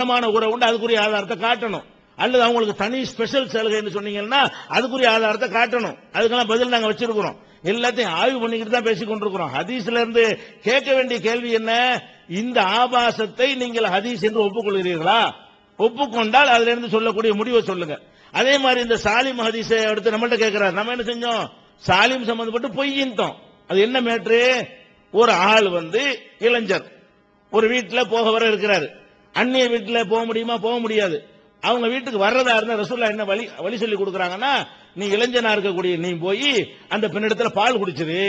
சமானமான உறவு உண்டு அதுக்குரிய ஆதாரத்தை காட்டணும். அல்லது அவங்களுக்கு தனி ஸ்பெஷல் சலுகைன்னு சொன்னீங்கன்னா அதுக்குரிய ஆதாரத்தை காட்டணும். அதுக்கெல்லாம் பதில் நாங்க வச்சிருக்கிறோம். எல்லாத்தையும் ஆய்வு பண்ணிக்கிட்டு தான் பேசிக் கொண்டிருக்கிறோம். ஹதீஸ்ல இருந்து கேட்க வேண்டிய கேள்வி என்ன? இந்த ஆபாசத்தை நீங்கள் ஹதீஸ் என்று ஒப்புக்கொள்கிறீர்களா? ஒப்புக்கொண்டால் அதுல இருந்து சொல்லக்கூடிய முடிவை சொல்லுங்க. அதே மாதிரி இந்த சாலிம் ஹதீஸை அடுத்து நம்மள்ட்ட கேட்கிறார். நம்ம என்ன செஞ்சோம்? சாலிம் சம்பந்தப்பட்டு பொய்யின்ட்டோம் அது என்ன மேட்ரு? ஒரு ஆள் வந்து இளைஞர். ஒரு வீட்டுல போக வர இருக்கிறாரு. அந்நிய வீட்டில் போக முடியுமா? போக முடியாது. அவங்க வீட்டுக்கு வர்றதா இருந்தா ரசூல்லா என்ன வழி வழி சொல்லி கொடுக்குறாங்கன்னா நீ இளைஞனா இருக்கக்கூடிய நீ போய் அந்த பெண்ணிடத்துல பால் குடிச்சது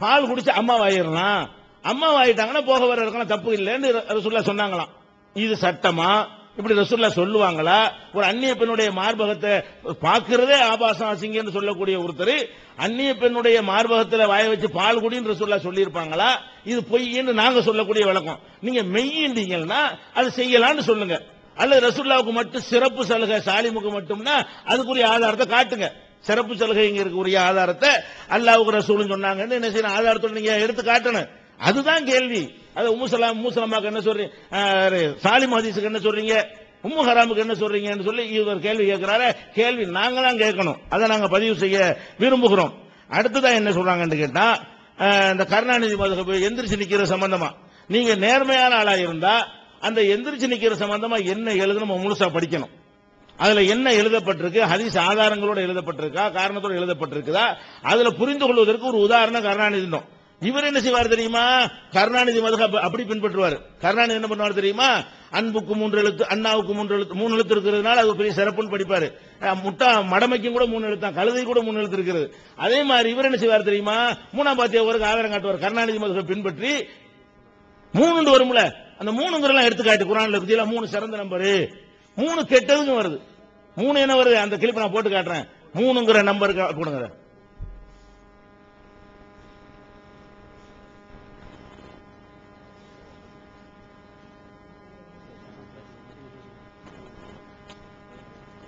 பால் குடிச்சு அம்மா வாயிடலாம் அம்மா வாயிட்டாங்கன்னா போக வர இருக்கலாம் தப்பு இல்லைன்னு ரசூல்லா சொன்னாங்களாம். இது சட்டமா? இப்படி ரசூல்லா சொல்லுவாங்களா? ஒரு அந்நிய பெண்ணுடைய மார்பகத்தை பார்க்கிறதே ஆபாசம் அசிங்கன்னு சொல்லக்கூடிய ஒருத்தர் அந்நிய பெண்ணுடைய மார்பகத்தில் வாய வச்சு பால் குடின்னு ரசூல்லா சொல்லியிருப்பாங்களா? இது பொய்ன்னு நாங்க சொல்லக்கூடிய விளக்கம். நீங்க மெய்யின்றீங்கன்னா அது செய்யலான்னு சொல்லுங்க. அல்லது ரசூல்லாவுக்கு மட்டும் சிறப்பு சலுகை சாலிமுக்கு மட்டும்னா அதுக்குரிய ஆதாரத்தை காட்டுங்க. சிறப்பு சலுகைங்கிறதுக்குரிய ஆதாரத்தை. அல்லாவுக்கு ரசூலும் சொன்னாங்கன்னு என்ன செய்யணும்? ஆதாரத்தோட நீங்க எடுத்து காட்டணும். அதுதான் கேள்வி. அது உம்முசலாம் மூசலமாக்கு என்ன சொல்றீங்க? சாலிம் ஹதீஸுக்கு என்ன சொல்றீங்க? உம்மு ஹராமுக்கு என்ன சொல்றீங்கன்னு சொல்லி இவர் கேள்வி கேட்கிறாரு. கேள்வி நாங்க தான் கேட்கணும். அதை நாங்க பதிவு செய்ய விரும்புகிறோம். அடுத்ததான் என்ன சொல்றாங்கன்னு கேட்டா இந்த கருணாநிதி மதுகபு எந்திரிச்சு நிக்கிற சம்பந்தமா. நீங்க நேர்மையான ஆளா இருந்தா அந்த எந்திரிச்சு நிக்கிற சம்பந்தமா என்ன எழுதணும் முழுசா படிக்கணும். அதுல என்ன எழுதப்பட்டிருக்கு? ஹதீஸ் ஆதாரங்களோட எழுதப்பட்டிருக்கா? காரணத்தோட எழுதப்பட்டிருக்குதா? அதுல புரிந்து கொள்வதற்கு ஒரு உதாரணம் கருணாநிதி தான். இவர் என்ன செய்வார் தெரியுமா? கருணாநிதி மதுக அப்படி பின்பற்றுவார். கருணாநிதி என்ன பண்ணுவார் தெரியுமா? அன்புக்கு மூன்று எழுத்து அண்ணாவுக்கு மூன்று எழுத்து மூணு எழுத்து இருக்கிறதுனால அது பெரிய சிறப்புன்னு படிப்பாரு. முட்டா மடமைக்கும் கூட மூணு எழுத்தான் கழுதை கூட மூணு எழுத்து இருக்கிறது அதே மாதிரி இவர் என்ன செய்வார் தெரியுமா? மூணாம் பாத்தியா ஒரு ஆதாரம் காட்டுவார். கருணாநிதி மதுக பின்பற்றி மூணுண்டு வரும்ல? அந்த மூணுங்கிறலாம் எடுத்து காட்டு குரான்ல பத்தியில மூணு சிறந்த நம்பரு. மூணு கெட்டதுங்க வருது. மூணு என்ன வருது? அந்த கிளிப்பை நான் போட்டு காட்டுறேன். மூணுங்கிற நம்பருக்கு கொடுங்க.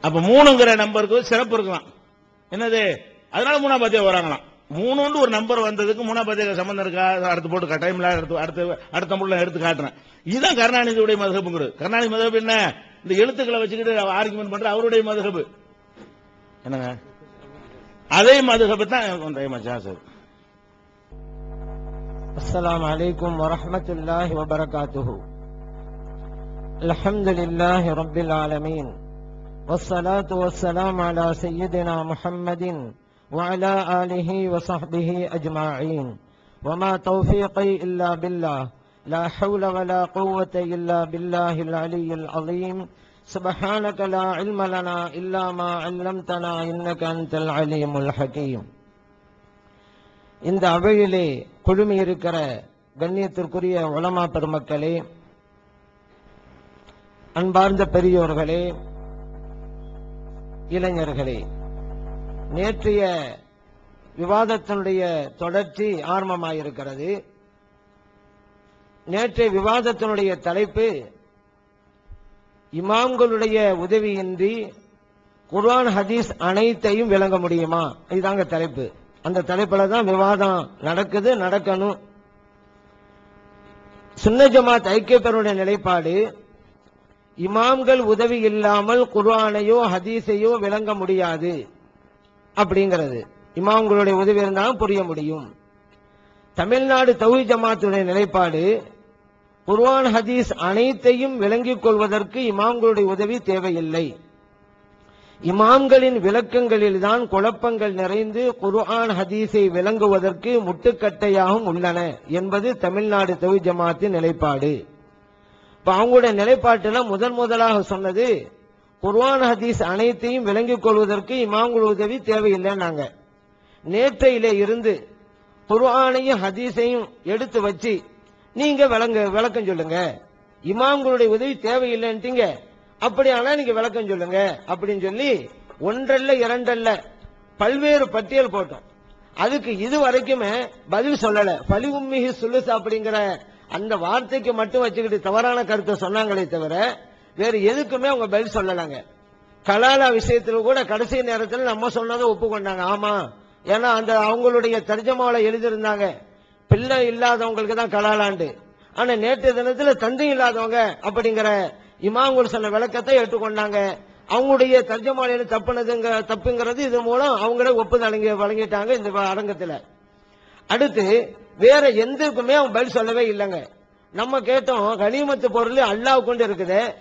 அப்ப மூணுங்கிற நம்பருக்கு சிறப்பு இருக்கலாம் என்னது அதனால மூணா பாத்தியா வராங்களாம் மூணுன்னு ஒரு நம்பர் வந்ததுக்கு மூணா பாத்தியா சம்பந்தம் இருக்கா அடுத்து போட்டு டைம்ல அடுத்து அடுத்து அடுத்த முள்ள எடுத்து காட்டுறேன் இதுதான் கருணாநிதியுடைய மதகுங்கிறது கருணாநிதி மதகு என்ன இந்த எழுத்துக்களை வச்சுக்கிட்டு ஆர்குமெண்ட் பண்ற அவருடைய மதகபு என்னங்க அதே மதகபு தான் மச்சான் சார் السلام عليكم ورحمة الله وبركاته الحمد لله رب العالمين والصلاة والسلام على سيدنا محمد وعلى آله وصحبه أجمعين. وما توفيقي إلا بالله لا حول ولا قوة إلا بالله العلي العظيم. سبحانك لا علم لنا إلا ما علمتنا إنك أنت العليم الحكيم. இந்த அவையிலே குழுமி இருக்கிற கண்ணியத்திற்குரிய உளமா أنبارد بريور பெரியோர்களே இளைஞர்களே நேற்றைய விவாதத்தினுடைய தொடர்ச்சி ஆரம்பமாயிருக்கிறது. நேற்றைய விவாதத்தினுடைய தலைப்பு இமாம்களுடைய உதவியின்றி குர்ஆன் ஹதீஸ் அனைத்தையும் விளங்க முடியுமா? இதுதாங்க தலைப்பு. அந்த தலைப்புல தான் விவாதம் நடக்குது நடக்கணும். சுன்ன ஜமாத் ஐக்கிய பெருடைய நிலைப்பாடு இமாம்கள் உதவி இல்லாமல் குர்ஆனையோ ஹதீஸையோ விளங்க முடியாது. அப்படிங்கிறது. இமாம்களுடைய உதவி இருந்தாலும் புரிய முடியும். தமிழ்நாடு தௌஹி ஜமாத்துடைய நிலைப்பாடு குர்ஆன் ஹதீஸ் அனைத்தையும் விளங்கிக் கொள்வதற்கு இமாம்களுடைய உதவி தேவையில்லை. இமாம்களின் விளக்கங்களில்தான் குழப்பங்கள் நிறைந்து குர்ஆன் ஹதீஸை விளங்குவதற்கு முட்டுக்கட்டையாகவும் உள்ளன என்பது தமிழ்நாடு தௌஹி ஜமாத்தின் நிலைப்பாடு. இப்போ அவங்களுடைய நிலைப்பாட்டுல முதன் முதலாக சொன்னது குர்வான் ஹதீஸ் அனைத்தையும் விளங்கிக் கொள்வதற்கு இமாம்கள் உதவி தேவையில்லைன்னாங்க. நேற்றையிலே இருந்து குர்ஆனையும் ஹதீஸையும் எடுத்து வச்சு நீங்க விளங்க விளக்கம் சொல்லுங்க. இமாம்களுடைய உதவி தேவையில்லைன்ட்டீங்க. அப்படியானா நீங்க விளக்கம் சொல்லுங்க. அப்படின்னு சொல்லி ஒன்றல்ல இரண்டல்ல பல்வேறு பட்டியல் போட்டோம். அதுக்கு இது வரைக்குமே பதில் சொல்லல. பலி உம்மிஹி சுலுஸ் அப்படிங்கிற அந்த வார்த்தைக்கு மட்டும் வச்சுக்கிட்டு தவறான கருத்தை சொன்னாங்களே தவிர வேறு எதுக்குமே அவங்க பதில் சொல்லலாங்க. கலாலா விஷயத்தில் கூட கடைசி நேரத்தில் நம்ம சொன்னதை ஒப்புக்கொண்டாங்க. ஆமா. ஏன்னா அந்த அவங்களுடைய தர்ஜமாவில் எழுதியிருந்தாங்க. பிள்ளை இல்லாதவங்களுக்கு தான் கலாலாண்டு. ஆனா நேற்று தினத்துல தந்தை இல்லாதவங்க அப்படிங்கிற இமாம்கள் சொன்ன விளக்கத்தை ஏற்றுக்கொண்டாங்க. அவங்களுடைய தர்ஜமானியில தப்புனதுங்க தப்புங்கிறது இது மூலம் அவங்களே ஒப்புதல் வழங்கிட்டாங்க இந்த அரங்கத்தில். அடுத்து வேற எந்தக்குமே அவன் பதில் சொல்லவே இல்லைங்க. நம்ம கேட்டோம் கனிமத்து பொருள் அல்லாஹ் இருக்குது.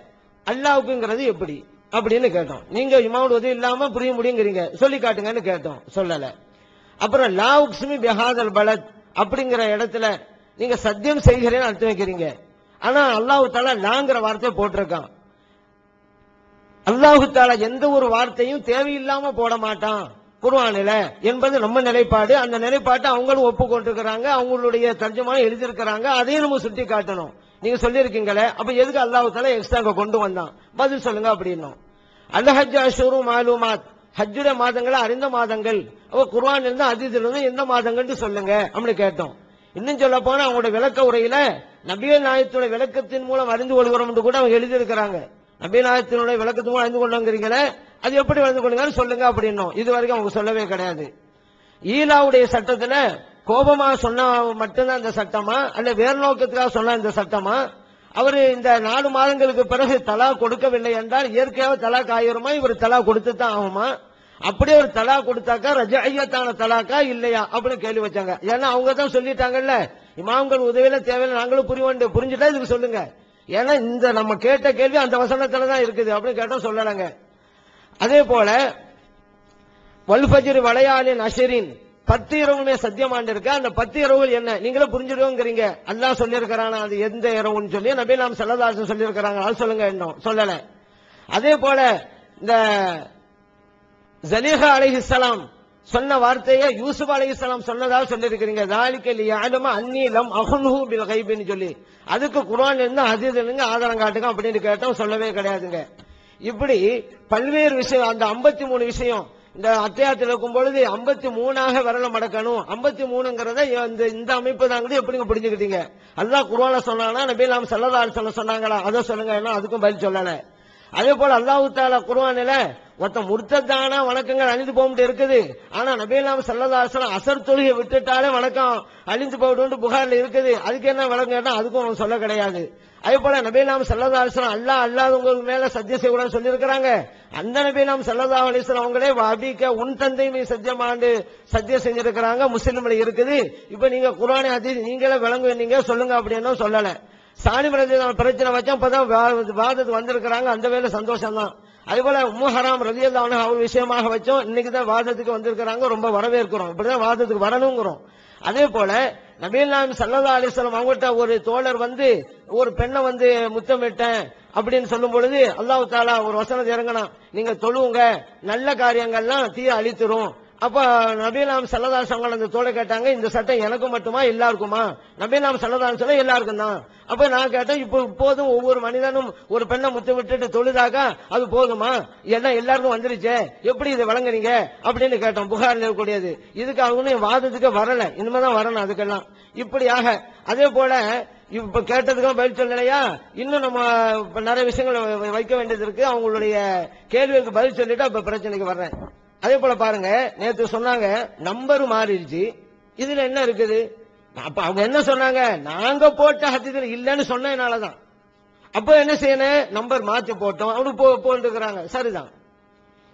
அல்லாவுக்குங்கிறது எப்படி? அப்படின்னு கேட்டோம். நீங்க இமாமுல் உதவி இல்லாம புரிய முடியுங்கிறீங்க. சொல்லி காட்டுங்கன்னு கேட்டோம். சொல்லல. அப்புறம் லா பெஹாதல் பலத் அப்படிங்கிற இடத்துல நீங்க சத்தியம் செய்கிறேன்னு அர்த்தம் வைக்கிறீங்க. ஆனா அல்லாஹு தாலா லாங்கிற வார்த்தையை போட்டிருக்கான். அல்லாஹு தாலா எந்த ஒரு வார்த்தையும் தேவையில்லாம போட மாட்டான். குர்ஆனில என்பது நம்ம நிலைப்பாடு. அந்த நிலைப்பாட்டை அவங்களும் ஒப்புக்கொண்டிருக்கிறாங்க. அவங்களுடைய தர்ஜமான எழுதியிருக்கிறாங்க. அதையும் நம்ம சுட்டி காட்டணும். நீங்க சொல்லியிருக்கீங்களே அப்ப எதுக்கு அல்லாஹு எக்ஸ்ட்ரா அங்க கொண்டு வந்தான்? பதில் சொல்லுங்க அப்படின்னும். அல்லஹஜ் அஷூரு மாலுமாத். ஹஜ்ஜுடைய மாதங்களை? அறிந்த மாதங்கள். அப்ப குர்ஆன் இருந்து அதிதில் இருந்து எந்த மாதங்கள்னு சொல்லுங்க அப்படின்னு கேட்டோம். இன்னும் சொல்ல போனா அவங்களோட விளக்க உரையில நபிய நாயத்துடைய விளக்கத்தின் மூலம் அறிந்து கொள்கிறோம் என்று கூட அவங்க எழுதியிருக்கிறாங்க. நபிய நாயத்தினுடைய விளக்கத்தின் மூலம் அறிந்து கொள்ளுங்கிறீங்களே அது எப்படி வளர்ந்து கொள்ளுங்கன்னு சொல்லுங்க அப்படின்னும். இது வரைக்கும் அவங்க சொல்லவே கிடையாது. ஈலாவுடைய சட்டத்துல கோபமா சொன்னா மட்டும்தான் இந்த சட்டமா? அல்ல வேறு நோக்கத்துக்காக சொன்னா இந்த சட்டமா? அவர் இந்த நாலு மாதங்களுக்கு பிறகு தலா கொடுக்கவில்லை என்றால் இயற்கையாக தலா காயிருமா இவர் தலா கொடுத்து தான் ஆகுமா? அப்படியே ஒரு தலா கொடுத்தாக்கா ரஜையத்தான தலாக்கா இல்லையா? அப்படின்னு கேள்வி வச்சாங்க. ஏன்னா அவங்க தான் சொல்லிட்டாங்கல்ல இமாம்கள் உதவியில தேவையில்லை நாங்களும் புரிய புரிஞ்சுட்டா இதுக்கு சொல்லுங்க. ஏன்னா இந்த நம்ம கேட்ட கேள்வி அந்த வசனத்துல தான் இருக்குது அப்படின்னு கேட்டோம் சொல்லலைங்க. அதே போல வல்பஜரு வளையாலின் அஷரின் பத்து இரவுமே சத்தியமாண்டு இருக்கு அந்த பத்து இரவுகள் என்ன? நீங்களும் புரிஞ்சிடுவோங்கிறீங்க அல்லாஹ் சொல்லியிருக்கிறானா? அது எந்த இரவுன்னு சொல்லி நபி நாம் செல்லதாசன் சொல்லியிருக்கிறாங்க. அது சொல்லுங்க இன்னும். சொல்லல. அதே போல இந்த ஜலீஹா அலிஹிஸ்லாம் சொன்ன வார்த்தையை யூசுப் அலைஹிஸ்ஸலாம் சொன்னதாக சொல்லியிருக்கிறீங்க. தாலிக்கல் யாலும அந்நீலம் அகுன்ஹு பில் கைபின்னு சொல்லி. அதுக்கு குரான் இருந்து ஹதீஸ்ல ஆதாரம் காட்டுங்க அப்படின்னு கேட்டோம். சொல்லவே கிடையாதுங்க. இப்படி பல்வேறு விஷயம் அந்த 53 மூணு விஷயம் இந்த அத்தியாயத்தில் இருக்கும் பொழுது ஐம்பத்தி மூணாக விரல மடக்கணும். ஐம்பத்தி மூணுங்கிறத இந்த இந்த அமைப்பு தாங்கிறது எப்படிங்க புரிஞ்சுக்கிட்டீங்க? அல்லாஹ் குருவால சொன்னாங்கன்னா நபி நாம் சல்லல்லாஹு அலைஹி சொன்னாங்களா? அதை சொல்லுங்க ஏன்னா அதுக்கும் பதில் சொல்லலை. அதே போல அல்லாஹு தாலா குருவானில ஒருத்தன் முர்த்தத்தானா வணக்கங்கள் அழிந்து போக இருக்குது. ஆனா நபீலாம் சல்லதாசனம் அசர் தொழுகை விட்டுட்டாலே வணக்கம். அழிந்து போயிடும் புகார்ல இருக்குது. அதுக்கு என்ன வணக்கம் கேட்டா அதுக்கும் அவன் சொல்ல கிடையாது. அதே போல நபீலாம் சல்லதாசனம் அல்லா அல்லாதவங்களுக்கு மேல சத்தியம் செய்யக்கூடாது சொல்லியிருக்கிறாங்க. அந்த நபீலாம் சல்லதா அலிஸ்லாம் அவங்களே வாபிக்க உன் தந்தை நீ சத்தியமாண்டு சத்தியம் செஞ்சிருக்கிறாங்க. முஸ்லிம்ல இருக்குது. இப்ப நீங்க குரானே அதீஸ் நீங்களே விளங்குவீங்க. சொல்லுங்க அப்படின்னு சொல்லல. சாணி பிரச்சனை வச்சா இப்பதான் வா- வாதத்துக்கு வந்திருக்கிறாங்க. அந்த வேலை சந்தோஷம் தான் அதுபோல உம்மஹராம் உம்மு ஹராம் அவர் விஷயமாக வச்சோம். இன்னைக்கு தான் வாதத்துக்கு வந்திருக்கிறாங்க. ரொம்ப வரவேற்கிறோம். இப்படிதான் வாதத்துக்கு வரணுங்கிறோம். அதே போல நபீல் சல்லதா சல்லா அலிஸ்லாம் அவங்கள்ட்ட ஒரு தோழர் வந்து ஒரு பெண்ணை வந்து முத்தமிட்டேன் அப்படின்னு சொல்லும் பொழுது அல்லாஹு தாலா ஒரு வசனத்தை இறங்கணும் நீங்க தொழுவுங்க. நல்ல காரியங்கள்லாம் தீய அழித்துரும். அப்ப நபீலாம் சல்லதாசங்கள் அந்த தோழை கேட்டாங்க இந்த சட்டம் எனக்கு மட்டுமா? எல்லாருக்குமா? நபீலாம் சல்லதாசன் சொல்ல எல்லாருக்கும் தான். அப்ப நான் கேட்டேன் இப்போ இப்போதும் ஒவ்வொரு மனிதனும் ஒரு பெண்ணை முத்து விட்டுட்டு தொழுதாக்கா அது போதுமா? எல்லாம் எல்லாருக்கும் வந்துருச்சு? எப்படி இதை வழங்குறீங்க? அப்படின்னு கேட்டோம் புகார் இருக்கக்கூடியது. இதுக்கு அவங்க வாதத்துக்கு வரல. இனிமேதான் வரணும் அதுக்கெல்லாம். இப்படியாக அதே போல இப்ப கேட்டதுக்கும் பதில் சொல்லலையா? இன்னும் நம்ம நிறைய விஷயங்கள் வ- வைக்க வேண்டியது இருக்கு. அவங்களுடைய கேள்விகளுக்கு பதில் சொல்லிட்டு அப்ப பிரச்சனைக்கு வர்றேன். அதே போல பாருங்க நேற்று சொன்னாங்க நம்பர் மாறிடுச்சு. இதுல என்ன இருக்குது? அப்ப அவங்க என்ன சொன்னாங்க? நாங்க போட்ட ஹத்தியத்தில் இல்லைன்னு சொன்னதுனாலதான். அப்ப என்ன செய்யணும் நம்பர் மாத்தி போட்டோம். அவனு போ போட்டுக்கிறாங்க. சரிதான்.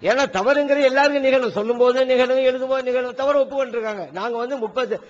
ஏன்னா தவறுங்கிற எல்லாருக்கும் நிகழும். சொல்லும் போது நிகழும் எழுதும் போது நிகழும். தவறு ஒப்புக்கொண்டு இருக்காங்க நாங்க வந்து முப்பது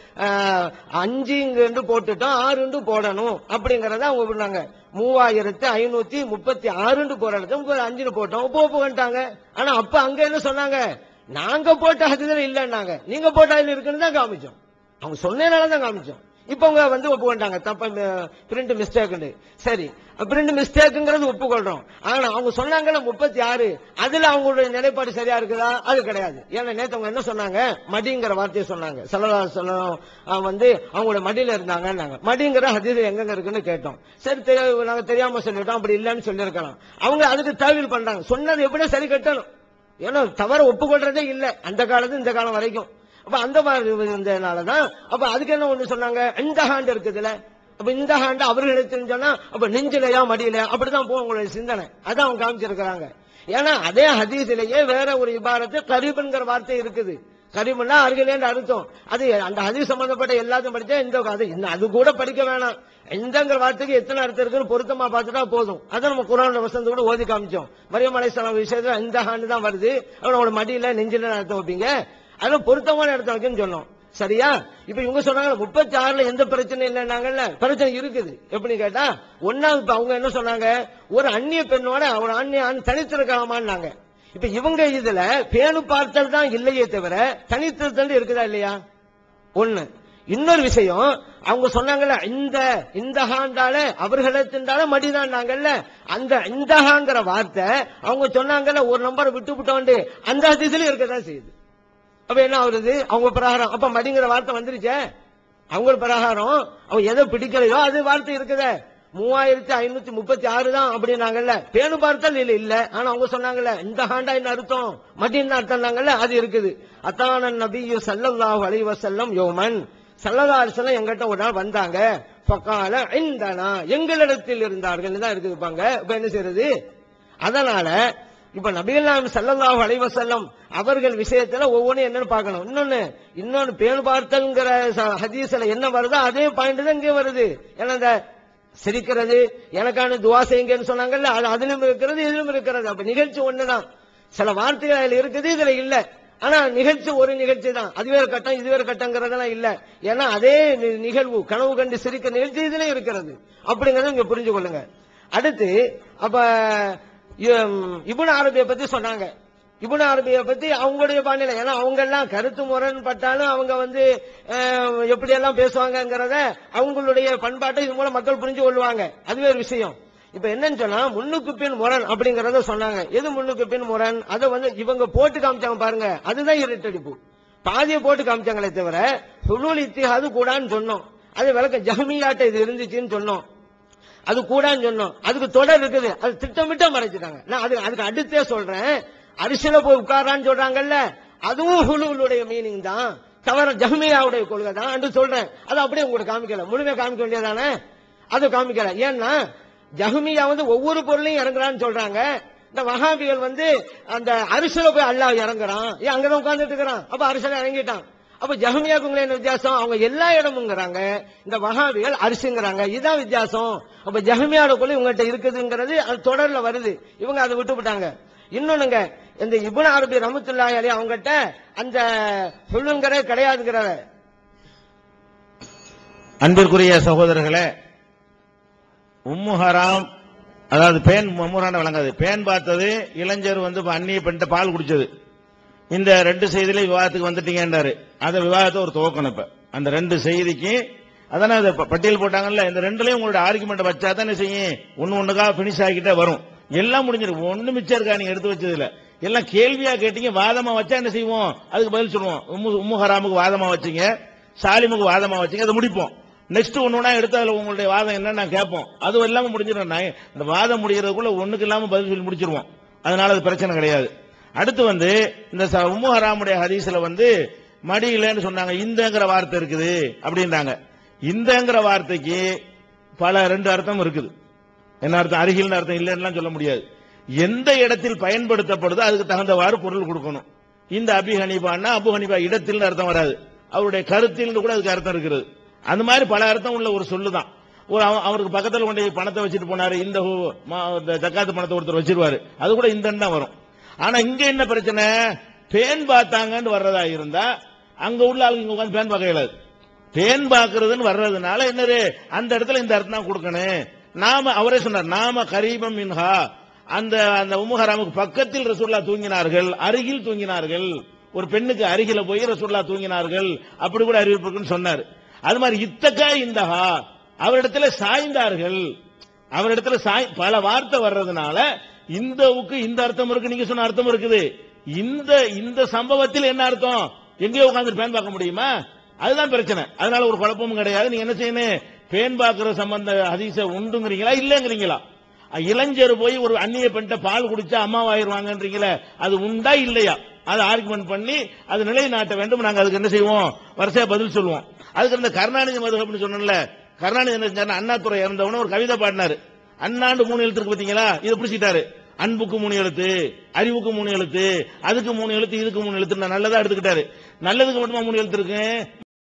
அஞ்சு இங்கிருந்து போட்டுட்டோம். ஆறுண்டு போடணும். அப்படிங்கறத அவங்க பண்ணாங்க மூவாயிரத்து ஐநூத்தி முப்பத்தி ஆறுண்டு போற இடத்துல முப்பது அஞ்சுன்னு போட்டோம். ஒப்பு ஒப்புக்கிட்டாங்க ஆனா அப்ப அங்க என்ன சொன்னாங்க? நாங்க போட்ட அதுல இல்லைன்னாங்க. நீங்க போட்ட அதுல இருக்குன்னு தான் காமிச்சோம். அவங்க சொன்னதுனால தான் காமிச்சோம். இப்ப அவங்க வந்து ஒப்புக்கொண்டாங்க. தப்ப பிரிண்ட் மிஸ்டேக் சரி. பிரிண்ட் மிஸ்டேக்குங்கிறது ஒப்புக்கொள்றோம். ஆனா அவங்க சொன்னாங்கல்ல முப்பத்தி ஆறு அதுல அவங்களுடைய நிலைப்பாடு சரியா இருக்குதா? அது கிடையாது. ஏன்னா நேத்து அவங்க என்ன சொன்னாங்க? மடிங்கிற வார்த்தையை சொன்னாங்க. சல்லா சொல்லம் வந்து அவங்களோட மடியில இருந்தாங்கன்னாங்க. மடிங்கிற ஹதீஸ் எங்கெங்க இருக்குன்னு கேட்டோம். சரி தெரிய- நாங்க தெரியாம சொல்லிட்டோம். அப்படி இல்லைன்னு சொல்லியிருக்கலாம். அவங்க அதுக்கு தகவல் பண்றாங்க. சொன்னது எப்படியும் சரி கட்டணும். ஏன்னா தவற ஒப்புக்கொள்றதே இல்லை. அந்த காலத்து இந்த காலம் வரைக்கும். அப்ப அந்த மாதிரி இருந்ததுனாலதான் அப்ப அதுக்கு என்ன ஒண்ணு சொன்னாங்க? இந்த ஹாண்ட் இருக்குதுல அப்ப இந்த ஹாண்ட் அவர்களுக்கு சொன்னா அப்ப நெஞ்சிலையா மடியிலையா? அப்படிதான் போகும் உங்களுடைய சிந்தனை. அதான் அவங்க காமிச்சிருக்கிறாங்க. ஏன்னா அதே ஹதீஸிலேயே வேற ஒரு இபாரத்து கரீபன்கிற வார்த்தை இருக்குது. கரீபன்னா அருகிலேன்னு அர்த்தம். அது அந்த ஹதீஸ் சம்பந்தப்பட்ட எல்லாத்தையும் படிச்சா இந்த அது அது கூட படிக்க வேணாம். இந்தங்கிற வார்த்தைக்கு எத்தனை அர்த்தம் இருக்குன்னு பொருத்தமா பார்த்துட்டா போதும். அதை நம்ம குரான் வசந்த கூட ஓதி காமிச்சோம். மரியம் அலைசலாம் விஷயத்துல இந்த ஹாண்டு தான் வருது. அவனோட மடியில நெஞ்சில அர்த்தம் வைப்பீங்க. அதெல்லாம் பொருத்தமான இடத்துல இருக்குன்னு சொன்னோம். சரியா? இப்ப இவங்க சொன்னாங்க முப்பத்தி ஆறுல எந்த பிரச்சனை இல்லைன்னாங்கல்ல? பிரச்சனை இருக்குது. எப்படி கேட்டா ஒன்னாவது இப்ப அவங்க என்ன சொன்னாங்க? ஒரு அந்நிய பெண்ணோட ஒரு அந்நிய தனித்திருக்கலாமான்னாங்க. இப்ப இவங்க இதுல பேணு பார்த்தல் தான் இல்லையே தவிர தனித்திருத்தல் இருக்குதா இல்லையா? ஒண்ணு. இன்னொரு விஷயம் அவங்க சொன்னாங்கல்ல இந்த இந்த ஹாண்டால அவர்களிடத்தின்றால மடிதாண்டாங்கல்ல அந்த இந்த ஹாங்கிற வார்த்தை அவங்க சொன்னாங்கல்ல ஒரு நம்பரை விட்டு விட்டோண்டு அந்த திசையில இருக்கதான் செய்யுது. அப்ப என்ன ஆகுறது? அவங்க பிரகாரம். அப்ப மடிங்கிற வார்த்தை வந்துருச்சே? அவங்க பிரகாரம். அவங்க எதை பிடிக்கலையோ அது வார்த்தை இருக்குதே. மூவாயிரத்தி ஐநூத்தி முப்பத்தி ஆறு தான் அப்படின்னாங்கல்ல. பேணு பார்த்தல் இல்ல இல்ல. ஆனா அவங்க சொன்னாங்கல்ல இந்த ஹாண்டா என்ன அர்த்தம்? மடின்னு அர்த்தம்னாங்கல்ல அது இருக்குது. அத்தான நபியு சல்லல்லாஹு அலைவ செல்லம் யோமன். சல்லல்லாஹு அலைஹி எங்கிட்ட ஒரு நாள் வந்தாங்க. பக்கால இந்தனா எங்களிடத்தில் இருந்தார்கள். தான் இருக்குது பாங்க இப்ப என்ன செய்யறது அதனால இப்ப நபிகள்லாம் நாயம் ஸல்லல்லாஹு அலைஹி அவர்கள் விஷயத்துல ஒவ்வொன்றும் என்னன்னு பார்க்கணும். இன்னொன்னு இன்னொன்னு பேணு பார்த்தல்ங்கிற ஹதீஸ்ல என்ன வருதோ அதே பாயிண்ட் தான் இங்கே வருது. ஏன்னா இந்த சிரிக்கிறது எனக்கான துவா செய்யுங்கன்னு சொன்னாங்கல்ல அது அதிலும் இருக்கிறது இதிலும் இருக்கிறது. அப்ப நிகழ்ச்சி ஒண்ணுதான். சில வார்த்தைகள் அதில் இருக்குது இதுல இல்ல. ஆனா நிகழ்ச்சி ஒரு நிகழ்ச்சி தான். அது வேறு கட்டம் இது வேறு கட்டங்கிறதெல்லாம் இல்ல. ஏன்னா அதே நி- நிகழ்வு கனவு கண்டு சிரிக்க நிகழ்ச்சி இதுல இருக்கிறது. அப்படிங்கறத இங்க புரிஞ்சு கொள்ளுங்க அடுத்து அப்ப இப்னு அரபிய பத்தி சொன்னாங்க. இப்னு அரபிய பத்தி அவங்களுடைய பாணியில ஏன்னா அவங்க எல்லாம் கருத்து முரண்பட்டாலும் அவங்க வந்து எப்படி எல்லாம் பேசுவாங்கங்கிறத அவங்களுடைய பண்பாட்டை இது மூலம் மக்கள் புரிஞ்சு கொள்வாங்க. அதுவே ஒரு விஷயம். இப்ப என்னன்னு சொன்னா முன்னுக்கு பின் முரண் அப்படிங்கறத சொன்னாங்க. எது முன்னுக்கு பின் முரண்? அதை வந்து இவங்க போட்டு காமிச்சாங்க பாருங்க. அதுதான் இரட்டடிப்பு. பாதியை போட்டு காமிச்சாங்களே தவிர சுழூல் இத்திஹாது கூடான்னு சொன்னோம். அது விளக்க ஜஹ்மியாட்ட இது இருந்துச்சுன்னு சொன்னோம். அது கூடான்னு சொன்னோம். அதுக்கு தொடர் இருக்குது. அது திட்டமிட்ட மறைச்சிட்டாங்க. நான் அது அதுக்கு அடுத்தே சொல்றேன். அரிசியில போய் உட்காரான்னு சொல்றாங்கல்ல அதுவும் ஹுலுவுடைய மீனிங் தான். தவிர ஜஹ்மியாவுடைய கொள்கை தான் என்று சொல்றேன். அது அப்படியே உங்களுக்கு காமிக்கல. முழுமையா காமிக்க வேண்டியதானே அது காமிக்கல. ஏன்னா ஜஹ்மியா வந்து ஒவ்வொரு பொருளையும் இறங்குறான்னு சொல்றாங்க. இந்த வகாபிகள் வந்து அந்த அரிசியில போய் அல்லாஹ் இறங்குறான். ஏன் அங்கதான் உட்கார்ந்துட்டு இருக்கிறான்? அப்ப அரிசியில இறங்கிட்டான். அப்ப ஜஹமியாக்குங்களே என்ன வித்தியாசம் அவங்க எல்லா இடமுங்கிறாங்க. இந்த வகாபிகள் அரிசிங்கிறாங்க. இதுதான் வித்தியாசம். அப்ப ஜஹமியாவோட கொள்ளை உங்கள்கிட்ட இருக்குதுங்கிறது அது தொடர்ல வருது. இவங்க அதை விட்டுவிட்டாங்க இன்னொன்னுங்க இந்த இப்னு அரபி ரஹமத்துல்லாஹி அலி அவங்ககிட்ட அந்த சொல்லுங்கிறே கிடையாதுங்கிறார அன்பிற்குரிய சகோதரர்களே உம்முஹராம் அதாவது பேன் உம்முஹரான விளங்காது பேன் பார்த்தது இளைஞர் வந்து இப்ப அந்நிய பெண்கிட்ட பால் குடிச்சது. இந்த ரெண்டு செய்தியில விவாதத்துக்கு வந்துட்டீங்கன்றாரு. அந்த விவாதத்தை ஒரு துவக்கணும் இப்ப. அந்த ரெண்டு செய்திக்கு அதானே அதை பட்டியல் போட்டாங்கல்ல இந்த ரெண்டுலயும் உங்களோட ஆர்குமெண்ட் வச்சா தானே செய்யும். ஒன்னு ஒண்ணுக்கா பினிஷ் ஆகிட்டே வரும். எல்லாம் முடிஞ்சிருக்கு ஒண்ணு மிச்சம் இருக்கா நீங்க எடுத்து வச்சதுல? எல்லாம் கேள்வியா கேட்டீங்க வாதமா வச்சா என்ன செய்வோம்? அதுக்கு பதில் சொல்லுவோம். உம்மு ஹராமுக்கு வாதமா வச்சீங்க சாலிமுக்கு வாதமா வச்சீங்க அதை முடிப்போம். நெக்ஸ்ட் ஒண்ணு ஒண்ணா எடுத்து அதுல உங்களுடைய வாதம் என்ன நான் கேட்போம். அது இல்லாம முடிஞ்சிடும். நான் இந்த வாதம் முடிகிறதுக்குள்ள ஒண்ணுக்கு இல்லாம பதில் சொல்லி முடிச்சிருவோம். அதனால அது பிரச்சனை கிடையாது. அடுத்து வந்து இந்த ச- உம்மு ஹராமுடைய ஹதீஸ்ல வந்து மடியிலன்னு சொன்னாங்க இந்தங்கிற வார்த்தை இருக்குது அப்படின்றாங்க. இந்தங்கிற வார்த்தைக்கு பல ரெண்டு அர்த்தம் இருக்குது. என்ன அர்த்தம்? அருகில் அர்த்தம் இல்லைன்னு சொல்ல முடியாது. எந்த இடத்தில் பயன்படுத்தப்படுதோ அதுக்கு தகுந்தவாறு பொருள் கொடுக்கணும். இந்த அபி ஹனீபான்னா அபு ஹனீபா இடத்தில் அர்த்தம் வராது. அவருடைய கருத்தில் கூட அதுக்கு அர்த்தம் இருக்கிறது அந்த மாதிரி பல அர்த்தம் உள்ள ஒரு சொல்லுதான் ஒரு அவருக்கு பக்கத்தில் கொண்டு போய் பணத்தை வச்சுட்டு போனாரு இந்த மா- இந்த ஜக்காத்து பணத்தை ஒருத்தர் வச்சிருவாரு. அது கூட இந்த தான் வரும். ஆனா இங்க என்ன பிரச்சனை? பேன் பார்த்தாங்கன்னு வர்றதா இருந்தா அங்க உள்ள ஆளுங்க இங்க உட்காந்து பேன் பார்க்க இயலாது பேன் பார்க்கறதுன்னு வர்றதுனால என்னது? அந்த இடத்துல இந்த அர்த்தம் தான் கொடுக்கணும். நாம அவரே சொன்னார் நாம கரீபம் மின்ஹா. அந்த அந்த உமுஹராமுக்கு பக்கத்தில் ரசூல்லா தூங்கினார்கள் அருகில் தூங்கினார்கள். ஒரு பெண்ணுக்கு அருகில போய் ரசூல்லா தூங்கினார்கள். அப்படி கூட அறிவிப்பு இருக்குன்னு சொன்னார். அது மாதிரி இத்தக்கா இந்தஹா அவரிடத்துல சாய்ந்தார்கள். அவரிடத்துல சாய் பல வார்த்தை வர்றதுனால இந்தவுக்கு இந்த அர்த்தம் இருக்கு நீங்க சொன்ன அர்த்தம் இருக்குது. இந்த இந்த சம்பவத்தில் என்ன அர்த்தம்? எங்கேயோ உட்காந்து பேன் பார்க்க முடியுமா? அதுதான் பிரச்சனை. அதனால ஒரு குழப்பமும் கிடையாது. நீங்க என்ன செய்யணும்? பேன் பார்க்கிற சம்பந்த அதிச உண்டுங்கிறீங்களா? இல்லங்கிறீங்களா? இளைஞர் போய் ஒரு அந்நிய பெண்கிட்ட பால் குடிச்சா அம்மாவாயிருவாங்கன்றீங்களே அது உண்டா இல்லையா? அதை ஆர்குமெண்ட் பண்ணி அது நிலைநாட்ட வேண்டும். நாங்க அதுக்கு என்ன செய்வோம்? வரிசையா பதில் சொல்லுவோம் அதுக்கு இந்த கருணாநிதி மதுகப்னு சொன்னோம்ல கருணாநிதி என்ன செஞ்சாருன்னா அண்ணாதுரை இறந்தவன ஒரு கவிதை பாடினாரு. அண்ணாண்டு மூணு எழுத்து இருக்கு பாத்தீங்களா? இதை பிடிச்சிட்டாரு அன்புக்கு மூணு எழுத்து அறிவுக்கு மூணு எழுத்து அதுக்கு மூணு எழுத்து இதுக்கு மூணு எழுத்து நல்லதா எடுத்துக்கிட்டாரு. நல்லதுக்கு மட்டுமா மூணு எழுத்து இருக்கு